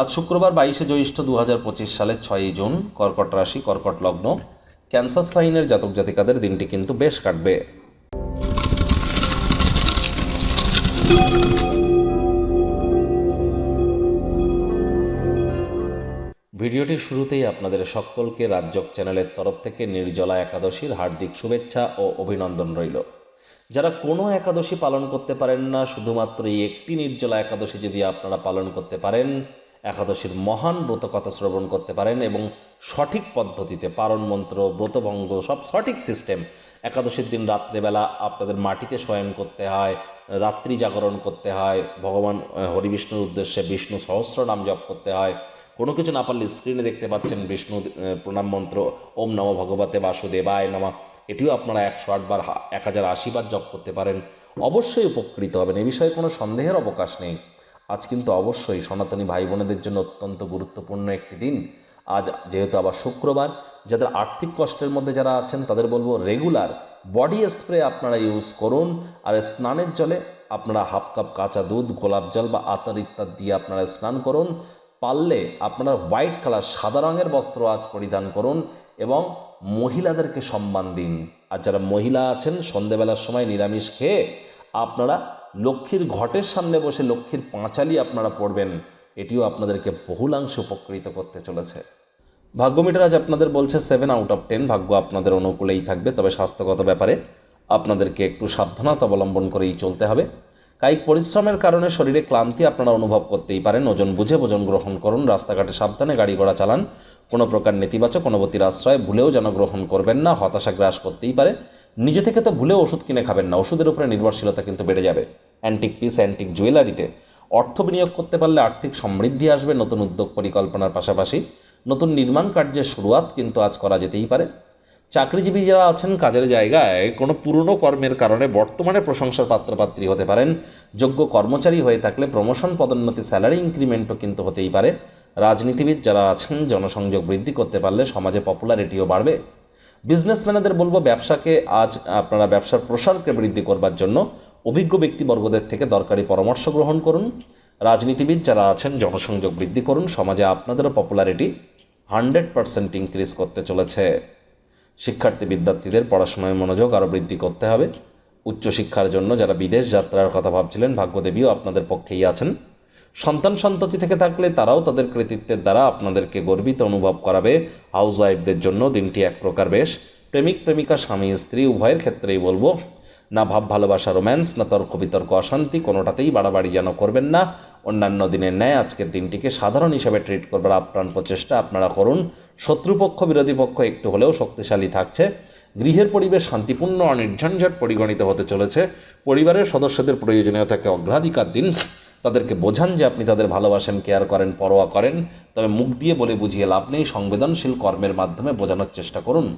আজ শুক্রবার বাইশে জ্যৈষ্ঠ দু হাজার পঁচিশ সালের ছয়ই জুন, কর্কট রাশি, কর্কট লগ্ন, ক্যান্সার সাইনের জাতক জাতিকাদের দিনটি কিন্তু বেশ কাটবে। ভিডিওটির শুরুতেই আপনাদের সকলকে রাজ্যক চ্যানেলের তরফ থেকে নির্জলা একাদশীর হার্দিক শুভেচ্ছা ও অভিনন্দন রইল। যারা কোনো একাদশী পালন করতে পারেন না, শুধুমাত্র এই একটি নির্জলা একাদশী যদি আপনারা পালন করতে পারেন একাদশীর মহান ব্রত কথা শ্রবণ করতে পারেন এবং সঠিক পদ্ধতিতে পারণ মন্ত্র, ব্রতভঙ্গ, সব সঠিক সিস্টেম একাদশীর দিন রাত্রেবেলা আপনাদের মাটিতে শয়ন করতে হয়, রাত্রি জাগরণ করতে হয়, ভগবান হরিবিষ্ণুর উদ্দেশ্যে বিষ্ণু সহস্র নাম জপ করতে হয়। কোনো কিছু না পারলে স্ক্রিনে দেখতে পাচ্ছেন বিষ্ণু প্রণাম মন্ত্র, ওম নম ভগবতে বাসুদেবায় নমা। এটিও আপনারা একশো আটবার এক হাজার আশিবার জপ করতে পারেন। অবশ্যই উপকৃত হবেন, এ বিষয়ে কোনো সন্দেহের অবকাশ নেই। আজ কিন্তু অবশ্যই সনাতনী ভাই বোনেদের জন্য অত্যন্ত গুরুত্বপূর্ণ একটি দিন। আজ যেহেতু আবার শুক্রবার, যাদের আর্থিক কষ্টের মধ্যে যারা আছেন, তাদের বলব রেগুলার বডি স্প্রে আপনারা ইউজ করুন আর স্নানের জলে আপনারা হাফ কাপ কাঁচা দুধ, গোলাপ জল বা আতর ইত্যাদি দিয়ে আপনারা স্নান করুন। পারলে আপনারা হোয়াইট কালার সাদা রঙের বস্ত্র আজ পরিধান করুন এবং মহিলাদেরকে সম্মান দিন। আর যারা মহিলা আছেন, সন্ধেবেলার সময় নিরামিষ খেয়ে আপনারা লক্ষ্মীর ঘটের সামনে বসে লক্ষ্মীর পাঁচালি আপনারা পড়বেন, এটিও আপনাদেরকে বহুলাংশে উপকৃত করতে চলেছে। ভাগ্যমিটার আজ আপনাদের বলছে সেভেন আউট অফ টেন ভাগ্য আপনাদের অনুকূলেই থাকবে, তবে স্বাস্থ্যগত ব্যাপারে আপনাদেরকে একটু সাবধানতা অবলম্বন করেই চলতে হবে। কায়িক পরিশ্রমের কারণে শরীরে ক্লান্তি আপনারা অনুভব করতেই পারেন, ওজন বুঝে ওজন গ্রহণ করুন, রাস্তাঘাটে সাবধানে গাড়ি ঘোড়া চালান, কোনো প্রকার নেতিবাচক, অনুভূতির আশ্রয় ভুলেও যেন গ্রহণ করবেন না, হতাশা গ্রাস করতেই পারে। নিজে থেকে তো ভুলেও ওষুধ কিনে খাবেন না। ওষুধের উপরে নির্ভরশীলতা কিন্তু বেড়ে যাবে। অ্যান্টিক পিস অ্যান্টিক জুয়েলারিতে অর্থ বিনিয়োগ করতে পারলে আর্থিক সমৃদ্ধি আসবে, নতুন উদ্যোগ পরিকল্পনার পাশাপাশি নতুন নির্মাণ কার্যের শুরুয়াত কিন্তু আজ করা যেতেই পারে। চাকরিজীবী যারা আছেন কাজের জায়গায়, কোনো পুরনো কর্মের কারণে বর্তমানে প্রশংসার পাত্রপাত্রী হতে পারেন। যোগ্য কর্মচারী হয়ে থাকলে প্রমোশন পদোন্নতি স্যালারি ইনক্রিমেন্টও কিন্তু হতেই পারে। রাজনীতিবিদ যারা আছেন, জনসংযোগ বৃদ্ধি করতে পারলে সমাজে পপুলারিটিও বাড়বে। বিজনেসম্যানেদের বলব ব্যবসাকে আজ আপনারা ব্যবসার প্রসারকে বৃদ্ধি করবার জন্য অভিজ্ঞ ব্যক্তিবর্গদের থেকে দরকারি পরামর্শ গ্রহণ করুন। রাজনীতিবিদ যারা আছেন, জনসংযোগ বৃদ্ধি করুন। সমাজে আপনাদেরও পপুলারিটি হান্ড্রেড পারসেন্ট ইনক্রিজ করতে চলেছে। শিক্ষার্থী, বিদ্যার্থীদের পড়াশোনায় মনোযোগ আরও বৃদ্ধি করতে হবে। উচ্চশিক্ষার জন্য যারা বিদেশ যাত্রার কথা ভাবছিলেন, ভাগ্যদেবীও আপনাদের পক্ষেই আছেন। সন্তান সন্ততি থেকে থাকলে তারাও তাদের কৃতিত্বের দ্বারা আপনাদেরকে গর্বিত অনুভব করাবে। হাউস ওয়াইফদের জন্য দিনটি এক প্রকার বেশ। প্রেমিক, প্রেমিকা, স্বামী, স্ত্রী, উভয়ের ক্ষেত্রেই বলব, না ভাব, ভালোবাসা, রোম্যান্স, না তর্ক, বিতর্ক, অশান্তি, কোনোটাতেই বাড়াবাড়ি যেন করবেন না। অন্যান্য দিনের ন্যায় আজকের দিনটিকে সাধারণ হিসাবে ট্রিট করবার আপ্রাণ প্রচেষ্টা আপনারা করুন। শত্রুপক্ষ, বিরোধী পক্ষ একটু হলেও শক্তিশালী থাকছে। গৃহের পরিবেশ শান্তিপূর্ণ, অনির্ঝঞ্ঝট পরিগণিত হতে চলেছে। পরিবারের সদস্যদের প্রয়োজনীয়তাকে অগ্রাধিকার দিন। তাদেরকে বোঝান যে আপনি তাদের ভালোবাসেন কেয়ার করেন, পরোয়া করেন। তবে মুখ দিয়ে বলে বুঝিয়ে লাভ নেই। সংবেদনশীল কর্মের মাধ্যমে বোঝানোর চেষ্টা করুন।